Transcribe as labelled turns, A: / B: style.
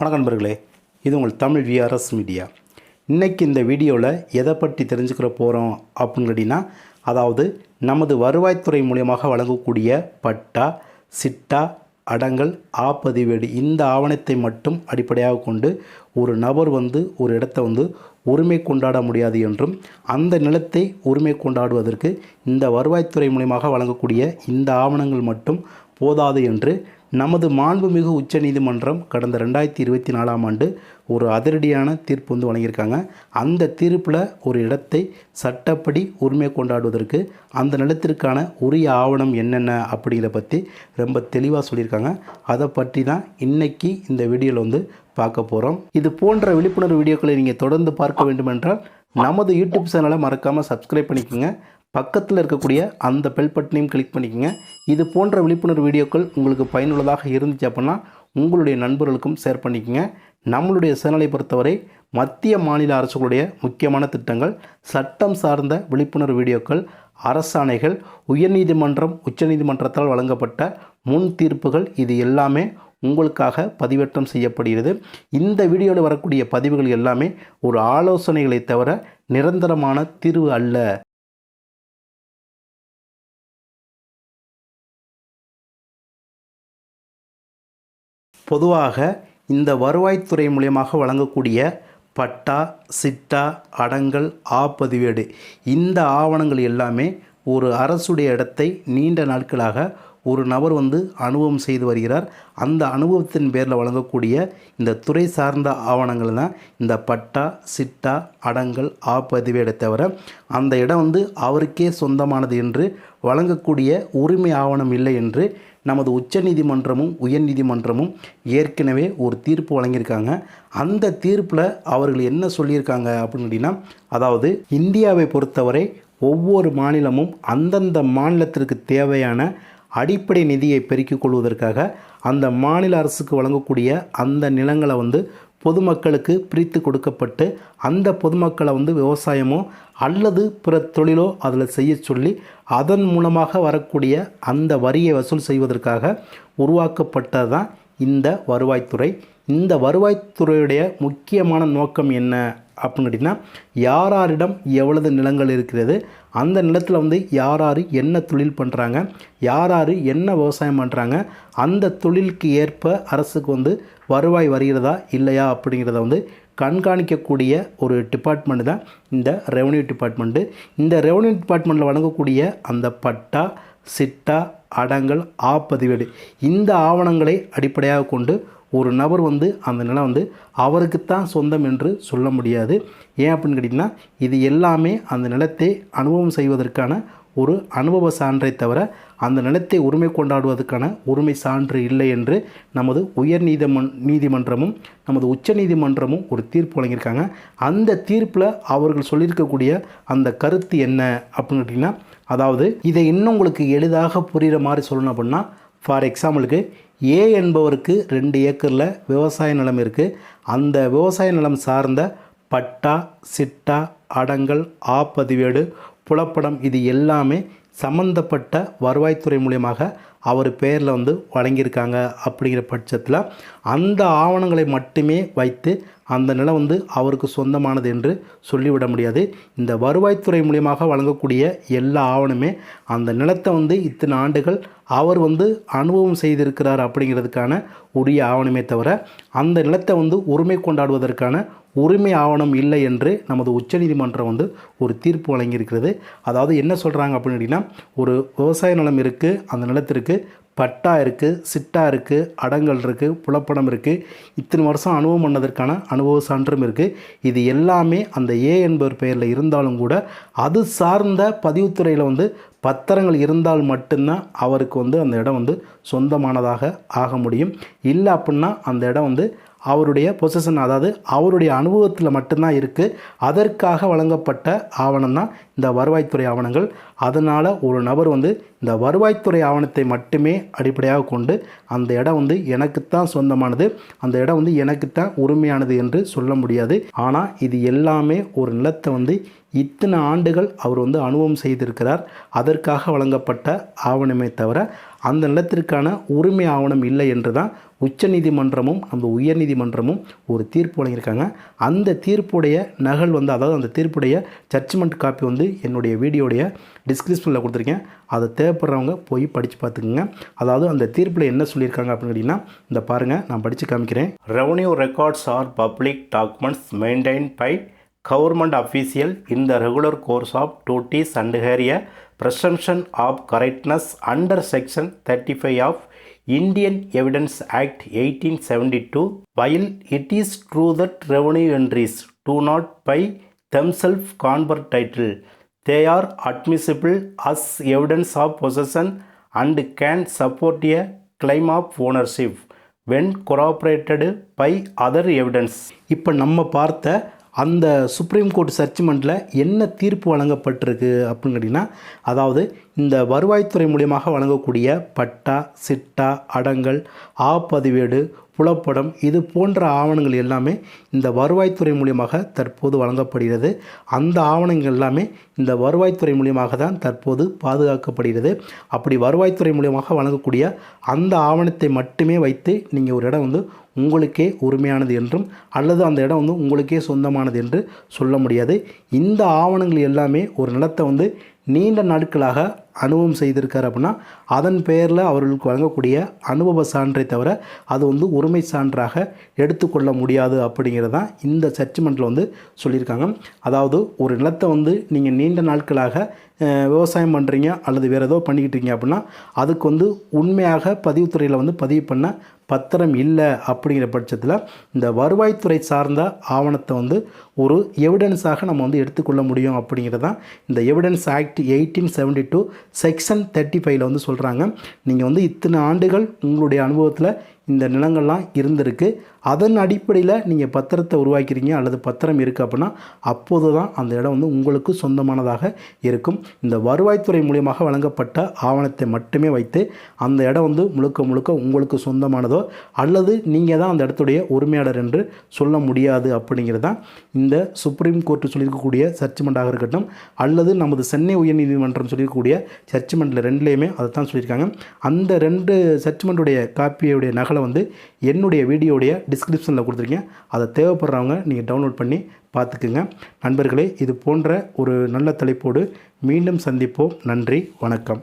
A: வணக்கம் நண்பர்களே இது உங்கள் தமிழ் விஆர்எஸ் மீடியா இன்றைக்கி இந்த வீடியோவில் எதை பற்றி தெரிஞ்சுக்கிற போகிறோம் அப்படின்னு அதாவது நமது வருவாய்த்துறை மூலியமாக வழங்கக்கூடிய பட்டா சிட்டா அடங்கல் ஆப்பதிவேடு இந்த ஆவணத்தை மட்டும் அடிப்படையாக கொண்டு ஒரு நபர் வந்து ஒரு இடத்த வந்து உரிமை கொண்டாட முடியாது என்றும் அந்த நிலத்தை உரிமை கொண்டாடுவதற்கு இந்த வருவாய்த்துறை மூலியமாக வழங்கக்கூடிய இந்த ஆவணங்கள் மட்டும் போதாது என்று நமது மாண்புமிகு உச்ச நீதிமன்றம் கடந்த ரெண்டாயிரத்தி இருபத்தி நாலாம் ஆண்டு ஒரு அதிரடியான தீர்ப்பு வந்து வழங்கியிருக்காங்க அந்த தீர்ப்பில் ஒரு இடத்தை சட்டப்படி உரிமை கொண்டாடுவதற்கு அந்த நிலத்திற்கான உரிய ஆவணம் என்னென்ன அப்படிங்கிறத பற்றி ரொம்ப தெளிவாக சொல்லியிருக்காங்க அதை பற்றி தான் இன்றைக்கி இந்த வீடியோவில் வந்து பார்க்க போகிறோம் இது போன்ற விழிப்புணர்வு வீடியோக்களை நீங்கள் தொடர்ந்து பார்க்க வேண்டுமென்றால் நமது யூடியூப் சேனலை மறக்காமல் சப்ஸ்கிரைப் பண்ணிக்கோங்க பக்கத்தில் இருக்கக்கூடிய அந்த பெல் பட்டனையும் கிளிக் பண்ணிக்கோங்க இது போன்ற விழிப்புணர்வு வீடியோக்கள் உங்களுக்கு பயனுள்ளதாக இருந்துச்சு அப்படின்னா உங்களுடைய நண்பர்களுக்கும் ஷேர் பண்ணிக்கோங்க நம்மளுடைய சேனலை பொறுத்தவரை மத்திய மாநில அரசுகளுடைய முக்கியமான திட்டங்கள் சட்டம் சார்ந்த விழிப்புணர்வு வீடியோக்கள் அரசாணைகள் உயர்நீதிமன்றம் உச்சநீதிமன்றத்தால் வழங்கப்பட்ட முன் தீர்ப்புகள் இது எல்லாமே உங்களுக்காக பதிவேற்றம் செய்யப்படுகிறது இந்த வீடியோவில் வரக்கூடிய பதிவுகள் எல்லாமே ஒரு ஆலோசனைகளை தவிர நிரந்தரமான தீர்வு அல்ல பொதுவாக இந்த வருவாய்த்துறை மூலியமாக வழங்கக்கூடிய பட்டா சிட்டா அடங்கல் ஆ பதிவேடு இந்த ஆவணங்கள் எல்லாமே ஒரு அரசுடைய இடத்தை நீண்ட நாட்களாக ஒரு நபர் வந்து அனுபவம் செய்து வருகிறார் அந்த அனுபவத்தின் பேரில் வழங்கக்கூடிய இந்த துறை சார்ந்த ஆவணங்கள் தான் இந்த பட்டா சிட்டா அடங்கல் ஆப்பதிவேடை தவிர அந்த இடம் வந்து அவருக்கே சொந்தமானது என்று வழங்கக்கூடிய உரிமை ஆவணம் இல்லை என்று நமது உச்சநீதிமன்றமும் உயர்நீதிமன்றமும் ஏற்கனவே ஒரு தீர்ப்பு வழங்கியிருக்காங்க அந்த தீர்ப்பில் அவர்கள் என்ன சொல்லியிருக்காங்க அப்படின்னு அப்படின்னா அதாவது இந்தியாவை பொறுத்தவரை ஒவ்வொரு மாநிலமும் அந்தந்த மாநிலத்திற்கு தேவையான அடிப்படை நிதியை பெருக்கிக் கொள்வதற்காக அந்த மாநில அரசுக்கு வழங்கக்கூடிய அந்த நிலங்களை வந்து பொதுமக்களுக்கு பிரித்து கொடுக்கப்பட்டு அந்த பொதுமக்களை வந்து விவசாயமோ அல்லது பிற தொழிலோ அதில் செய்ய சொல்லி அதன் மூலமாக வரக்கூடிய அந்த வரியை வசூல் செய்வதற்காக உருவாக்கப்பட்டது தான் இந்த வருவாய்த்துறை இந்த வருவாய்த்துறையுடைய முக்கியமான நோக்கம் என்ன அப்படின்னு யார் யாரிடம் எவ்வளவு நிலங்கள் இருக்கிறது அந்த நிலத்தில் வந்து யார் யார் என்ன தொழில் பண்ணுறாங்க யார் யார் என்ன விவசாயம் பண்ணுறாங்க அந்த தொழிலுக்கு ஏற்ப அரசுக்கு வந்து வருவாய் வருகிறதா இல்லையா அப்படிங்கிறத வந்து கண்காணிக்கக்கூடிய ஒரு டிபார்ட்மெண்ட்டு தான் இந்த ரெவன்யூ டிபார்ட்மெண்ட்டு இந்த ரெவன்யூ டிபார்ட்மெண்ட்டில் வழங்கக்கூடிய அந்த பட்டா சிட்டா அடங்கல் ஆப்பதிவேடு இந்த ஆவணங்களை அடிப்படையாக கொண்டு ஒரு நபர் வந்து அந்த நிலம் வந்து அவருக்குத்தான் சொந்தம் என்று சொல்ல முடியாது ஏன் அப்படின்னு கேட்டிங்கன்னா இது எல்லாமே அந்த நிலத்தை அனுபவம் செய்வதற்கான ஒரு அனுபவ சான்றை தவிர அந்த நிலத்தை உரிமை கொண்டாடுவதற்கான உரிமை சான்று இல்லை என்று நமது உயர் நீதிமன்றமும் நமது உச்ச நீதிமன்றமும் ஒரு தீர்ப்பு வழங்கியிருக்காங்க அந்த தீர்ப்பில் அவர்கள் சொல்லியிருக்கக்கூடிய அந்த கருத்து என்ன அப்படின்னு கேட்டிங்கன்னா அதாவது இதை இன்னும் உங்களுக்கு எளிதாக புரிகிற மாதிரி சொல்லணும் அப்படின்னா ஃபார் எக்ஸாம்பிளுக்கு ஏ என்பவருக்கு ரெண்டு ஏக்கரில் விவசாய நிலம் இருக்குது அந்த விவசாய நிலம் சார்ந்த பட்டா சிட்டா அடங்கல் ஆப்பதிவேடு புலப்படம் இது எல்லாமே சம்மந்தப்பட்ட வருவாய்த்துறை மூலியமாக அவர் பேரில் வந்து வழங்கியிருக்காங்க அப்படிங்கிற பட்சத்தில் அந்த ஆவணங்களை மட்டுமே வைத்து அந்த நிலம் வந்து அவருக்கு சொந்தமானது என்று சொல்லிவிட முடியாது இந்த வருவாய்த்துறை மூலியமாக வழங்கக்கூடிய எல்லா ஆவணமே அந்த நிலத்தை வந்து இத்தனை ஆண்டுகள் அவர் வந்து அனுபவம் செய்திருக்கிறார் அப்படிங்கிறதுக்கான உரிய ஆவணமே தவிர அந்த நிலத்தை வந்து உரிமை கொண்டாடுவதற்கான உரிமை ஆவணம் இல்லை என்று நமது உச்சநீதிமன்றம் வந்து ஒரு தீர்ப்பு வழங்கியிருக்கிறது அதாவது என்ன சொல்கிறாங்க அப்படின்னு கேட்டிங்கன்னா ஒரு விவசாய நிலம் இருக்குது அந்த நிலத்திற்கு பட்டா இருக்குது சிட்டா இருக்குது அடங்கல் இருக்குது புலப்படம் இருக்குது இத்தனை வருஷம் அனுபவம் பண்ணதற்கான அனுபவ சான்றும் இருக்குது இது எல்லாமே அந்த ஏ என்பவர் பெயரில் இருந்தாலும் கூட அது சார்ந்த பதிவுத்துறையில் வந்து பத்திரங்கள் இருந்தால் மட்டும்தான் அவருக்கு வந்து அந்த இடம் வந்து சொந்தமானதாக ஆக முடியும் இல்லை அப்படின்னா அந்த இடம் வந்து அவருடைய பொசிஷன் அதாவது அவருடைய அனுபவத்தில் மட்டும்தான் இருக்குது அதற்காக வழங்கப்பட்ட ஆவணம் தான் இந்த வருவாய்த்துறை ஆவணங்கள் அதனால் ஒரு நபர் வந்து இந்த வருவாய்த்துறை ஆவணத்தை மட்டுமே அடிப்படையாக கொண்டு அந்த இடம் வந்து எனக்குத்தான் சொந்தமானது அந்த இடம் வந்து எனக்குத்தான் உரிமையானது என்று சொல்ல முடியாது ஆனால் இது எல்லாமே ஒரு நிலத்தை வந்து இத்தனை ஆண்டுகள் அவர் வந்து அனுபவம் செய்திருக்கிறார் அதற்காக வழங்கப்பட்ட ஆவணமே தவிர அந்த நிலத்திற்கான உரிமை ஆவணம் இல்லை என்று தான் உச்சநீதிமன்றமும் அந்த உயர்நீதிமன்றமும் ஒரு தீர்ப்பு வழங்கியிருக்காங்க அந்த தீர்ப்புடைய நகல் வந்து அதாவது அந்த தீர்ப்புடைய ஜட்ஜ்மெண்ட் காப்பி வந்து என்னுடைய வீடியோடைய டிஸ்கிரிப்ஷனில் கொடுத்துருக்கேன் அதை தேவைப்படுறவங்க போய் படித்து பார்த்துக்குங்க அதாவது அந்த தீர்ப்பில் என்ன சொல்லியிருக்காங்க அப்படின்னு கேட்டிங்கன்னா இந்த பாருங்கள் நான் படித்து காமிக்கிறேன் revenue records are public documents maintain by government official in the regular course of duties and area presumption of correctness under section 35 of Indian Evidence Act 1872, while it is true that revenue entries do not by themselves confer title, they are admissible as evidence of possession and can support a claim of ownership when corroborated by other evidence. இப்போ நம்ம பார்த்த அந்த supreme court சர்ச்மெண்ட்டில் என்ன தீர்ப்பு வழங்கப்பட்டிருக்கு அப்படின்னு கேட்டிங்கன்னா அதாவது இந்த வருவாய்த்துறை மூலியமாக வழங்கக்கூடிய பட்டா சிட்டா அடங்கல் ஆப்பதிவேடு புலப்படம் இது போன்ற ஆவணங்கள் எல்லாமே இந்த வருவாய்த்துறை மூலியமாக தற்போது வழங்கப்படுகிறது அந்த ஆவணங்கள் எல்லாமே இந்த வருவாய்த்துறை மூலியமாக தான் தற்போது பாதுகாக்கப்படுகிறது அப்படி வருவாய்த்துறை மூலியமாக வழங்கக்கூடிய அந்த ஆவணத்தை மட்டுமே வைத்து நீங்கள் ஒரு இடம் வந்து உங்களுக்கே உரிமையானது என்றும் அல்லது அந்த இடம் வந்து உங்களுக்கே சொந்தமானது என்று சொல்ல முடியாது இந்த ஆவணங்கள் எல்லாமே ஒரு நிலத்தை வந்து நீண்ட நாட்களாக அனுபவம் செய்திருக்கார் அப்படின்னா அதன் பேரில் அவர்களுக்கு வழங்கக்கூடிய அனுபவ சான்றை தவிர அது வந்து உரிமை சான்றாக எடுத்துக்கொள்ள முடியாது அப்படிங்கிறது தான் இந்த சர்ச்மெண்ட்டில் வந்து சொல்லியிருக்காங்க அதாவது ஒரு நிலத்தை வந்து நீங்கள் நீண்ட நாட்களாக விவசாயம் பண்ணுறீங்க அல்லது வேறு ஏதோ பண்ணிக்கிட்டு இருக்கீங்க அப்படின்னா அதுக்கு வந்து உண்மையாக பதிவுத்துறையில் வந்து பதிவு பண்ண பத்திரம் இல்லை அப்படிங்கிற பட்சத்தில் இந்த வருவாய்த்துறை சார்ந்த ஆவணத்தை வந்து ஒரு எவிடன்ஸாக நம்ம வந்து எடுத்துக்கொள்ள முடியும் அப்படிங்கிறது தான் இந்த Evidence Act eighteen seventy two section thirty ஃபைவ்ல வந்து சொல்கிறாங்க நீங்கள் வந்து இத்தனை ஆண்டுகள் உங்களுடைய அனுபவத்தில் இந்த நிலங்கள்லாம் இருந்திருக்கு அதன் அடிப்படையில் நீங்கள் பத்திரத்தை உருவாக்கிறீங்க அல்லது பத்திரம் இருக்குது அப்படின்னா அப்போது தான் அந்த இடம் வந்து உங்களுக்கு சொந்தமானதாக இருக்கும் இந்த வருவாய்த்துறை மூலியமாக வழங்கப்பட்ட ஆவணத்தை மட்டுமே வைத்து அந்த இடம் வந்து முழுக்க முழுக்க உங்களுக்கு சொந்தமானதோ அல்லது நீங்கள் தான் அந்த இடத்துடைய உரிமையாளர் என்று சொல்ல முடியாது அப்படிங்கிறது தான் இந்த சுப்ரீம் கோர்ட்டு சொல்லியிருக்கக்கூடிய சர்ச்மெண்ட்டாக இருக்கட்டும் அல்லது நமது சென்னை உயர்நீதிமன்றம் சொல்லியிருக்கக்கூடிய சர்ச்மெண்ட்டில் ரெண்டுலேயுமே அதை தான் சொல்லியிருக்காங்க அந்த ரெண்டு சர்ச்மெண்ட்டுடைய காப்பியுடைய நகலை வந்து என்னுடைய வீடியோடைய டிஸ்கிரிப்ஷனில் கொடுத்துருக்கேன் அதை தேவைப்படுறவங்க நீங்கள் டவுன்லோட் பண்ணி பார்த்துக்குங்க நண்பர்களே இது போன்ற ஒரு நல்ல தலைப்போடு மீண்டும் சந்திப்போம் நன்றி வணக்கம்